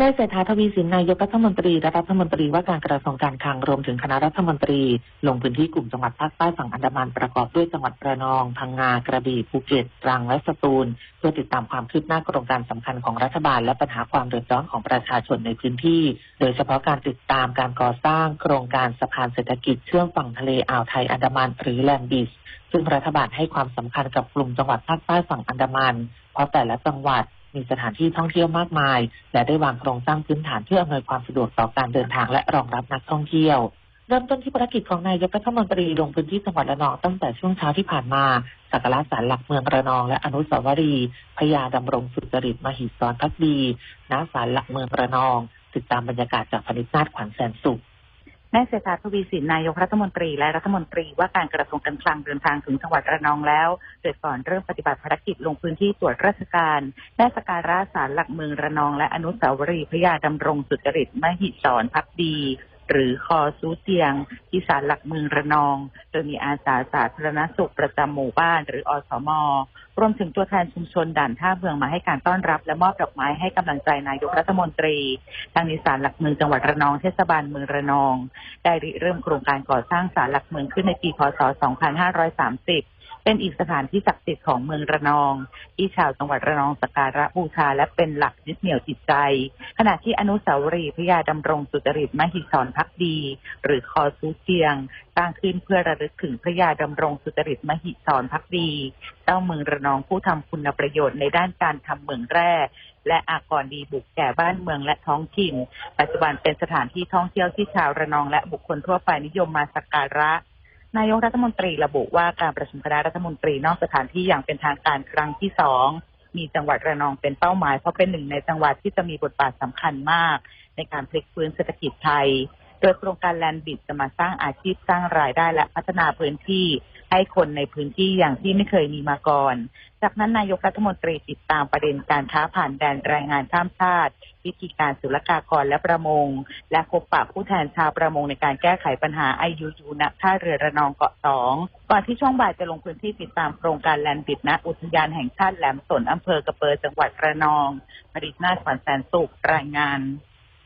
นายเศรษฐาทวีสินนายกรัฐมนตรีและรัฐมนตรีว่าการกระทรวงการคลังรวมถึงคณะรัฐมนตรี ลงพื้นที่กลุ่มจังหวัดภาคใต้ฝั่งอันดามันประกอบด้วยจังหวัดระนอง พังงากระบี่ภูเก็ตตรังและสตูล เพื่อติดตามความคืบหน้าโครงการสำคัญของรัฐบาลและปัญหาความเดือดร้อนของประชาชนในพื้นที่ โดยเฉพาะการติดตามการก่อสร้างโครงการสะพานเศรษฐกิจเชื่อมฝั่งทะเลอ่าวไทยอันดามันหรือแลนบิสซึ่งรัฐบาลให้ความสำคัญกับกลุ่มจังหวัดภาคใต้ฝั่งอันดามัน เพราะแต่ละจังหวัด มีสถานที่ท่องเที่ยวมากมาย และได้วางโครงสร้างพื้นฐานเพื่ออำนวยความสะดวกต่อการเดินทางและรองรับนักท่องเที่ยวเริ่มต้นที่ภารกิจของนายกรัฐมนตรีลงพื้นที่จังหวัดระนองตั้งแต่ช่วงเช้าที่ผ่านมา สักการะศาลหลักเมืองระนอง และอนุสาวรีย์พญาดำรงสุจริตมหิศรพักดีณศาลหลักเมืองระนอง ติดตามบรรยากาศจากพนิษฐ์นาถขวัญแสนสุข นายเศรษฐาทวีสินนายกรัฐมนตรีและรัฐมนตรีว่าการกระทรวงการคลังเดินทางถึงจังหวัดระนองแล้วโดยก่อนเริ่มปฏิบัติภารกิจลงพื้นที่ตรวจราชการได้สการะศาลหลักเมืองระนอง และอนุสาวรีย์พระยาดำรงสุจริตมหิศรพักดี หรือคอซูเตียง ที่ศาลหลักเมืองระนอง โดยมีอาสาสาธารณสุขประจำหมู่บ้านหรืออสม รวมถึงตัวแทนชุมชนด่านท่าเมืองมาให้การต้อนรับ และมอบดอกไม้ให้กำลังใจนายกรัฐมนตรี ทางนิสานหลักเมืองจังหวัดระนองเทศบาลเมืองระนอง ได้ริเริ่มโครงการก่อสร้างศาลหลักเมืองขึ้นในปีพศ 2530เป็นอีกสถานที่ศักดิ์สิทธิ์ของเมืองระนอง ที่ชาวจังหวัดระนองสักการะบูชา และเป็นหลักยึดเหนี่ยวจิตใจ ขณะที่อนุสาวรีย์พระยาดำรงสุจริตมหิศรพักดี หรือคอซูเจียงสร้างขึ้นเพื่อระลึกถึงพระยาดำรงสุจริตมหิศรพักดี เจ้าเมืองระนองผู้ทำคุณประโยชน์ในด้านการทำเหมืองแร่และอากรดีบุกแก่บ้านเมืองและท้องถิ่น ปัจจุบันเป็นสถานที่ท่องเที่ยวที่ชาวระนองและบุคคลทั่วไปนิยมมาสักการะ นายกรัฐมนตรีระบุว่าการประชุมคณะรัฐมนตรีนอกสถานที่อย่างเป็นทางการครั้งที่สองมีจังหวัดระนองเป็นเป้าหมาย เพราะเป็นหนึ่งในจังหวัดที่จะมีบทบาทสำคัญมาก ในการพลิกฟื้นเศรษฐกิจไทย โดยโครงการแลนด์บิดจะมาสร้างอาชีพสร้างรายได้และพัฒนาพื้นที่ ให้คนในพื้นที่อย่างที่ไม่เคยมีมาก่อน จากนั้นนายกรัฐมนตรีติดตามประเด็นการค้าผ่านแดนแรงงานข้ามชาติวิธีการศุลกากรและประมง และพบปะผู้แทนชาวประมงในการแก้ไขปัญหาไอยูยูณท่าเรือระนองเกาะสองก่อนที่ช่วงบ่ายจะลงพื้นที่ติดตามโครงการแลนด์บิดณอุทยานแห่งชาติแหลมสนอำเภอกระเปอจังหวัดระนองผลิตนาถขวัญแสนสุขรายงาน